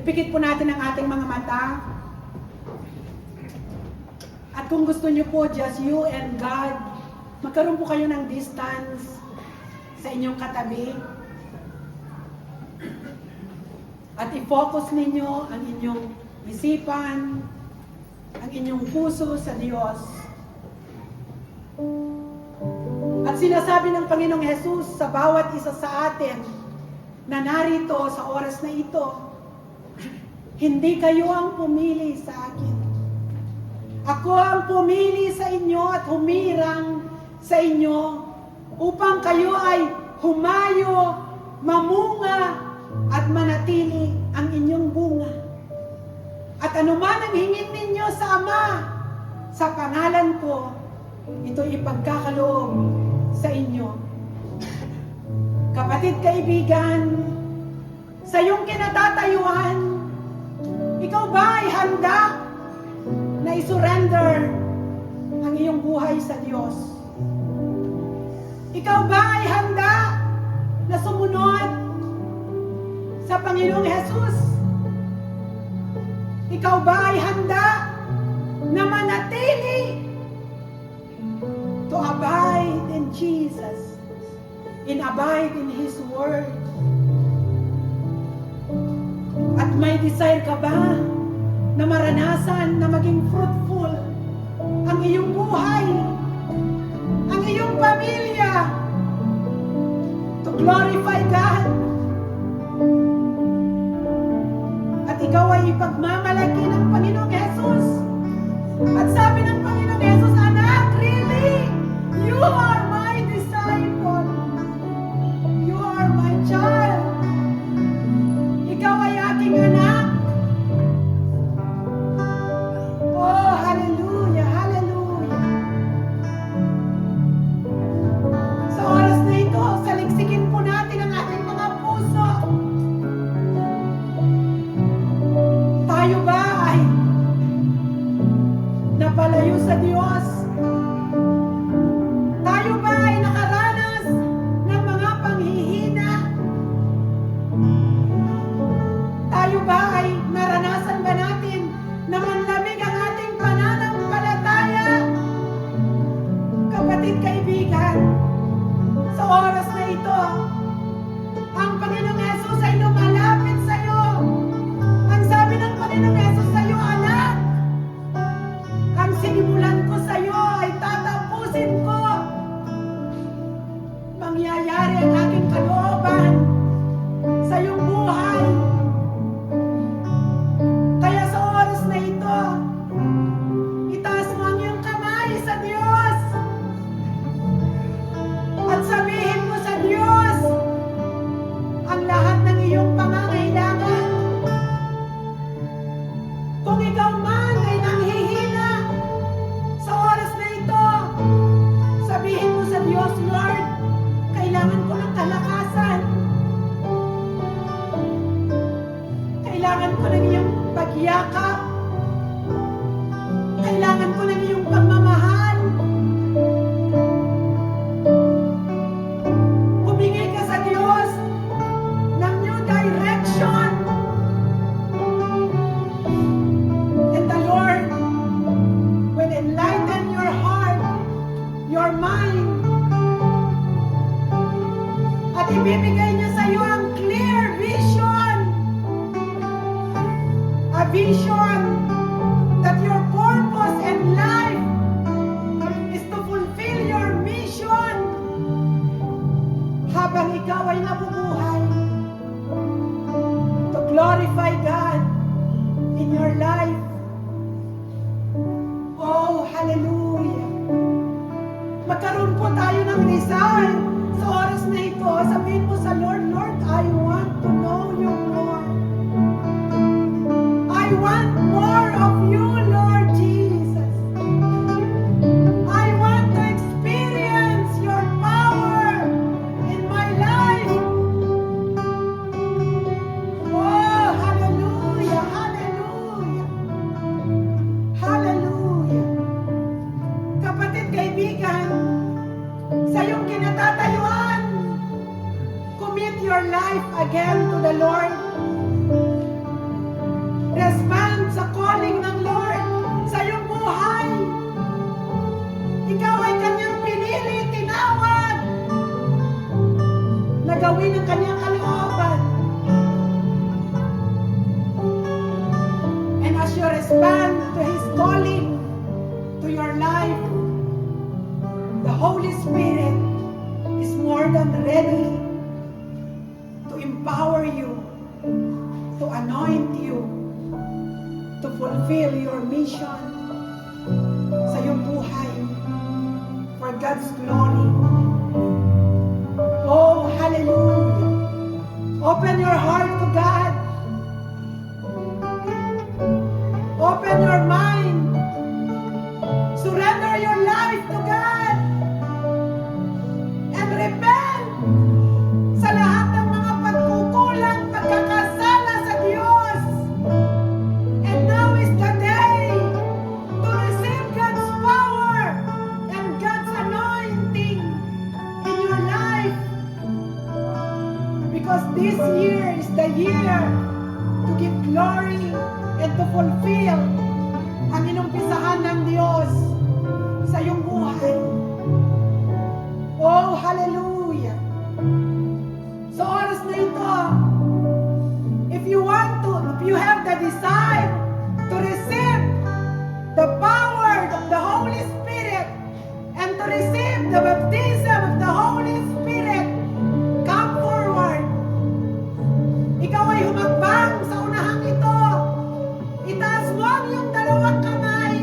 Pikit po natin ang ating mga mata. At kung gusto niyo po, just you and God, magkaroon po kayo ng distance sa inyong katabi. At i-focus ninyo ang inyong isipan, ang inyong puso sa Diyos. At sinasabi ng Panginoong Yesus sa bawat isa sa atin na narito sa oras na ito, hindi kayo ang pumili sa akin. Ako ang pumili sa inyo at humirang sa inyo upang kayo ay humayo, mamunga, at manatili ang inyong bunga. At anuman ang hingin ninyo sa Ama, sa pangalan ko, ito ipagkakaloob sa inyo. Kapatid kaibigan, sa iyong kinatatayuan, ikaw ba ay handa na isurrender ang iyong buhay sa Diyos? Ikaw ba ay handa na sumunod sa Panginoong Jesus? Ikaw ba ay handa na manatili to abide in Jesus, in abide in His Word? May desire ka ba na maranasan na maging fruitful ang iyong buhay, ang iyong pamilya, to glorify God? At ikaw ay ipagmamalaki ibibigay niya sa iyo ang clear vision. A vision your life again to the Lord. Respond sa calling ng Lord sa iyong buhay. Ikaw ay kanyang pinili, tinawag na gawin ang kanyang kalooban. And as you respond to His calling, to your life, the Holy Spirit is more than ready to empower you, to anoint you, to fulfill your mission sa iyong buhay for God's glory. Oh, hallelujah! Open your heart to God. because this year is the year to give glory and to fulfill ang inumpisahan ng Diyos sa iyong buhay. Oh, hallelujah!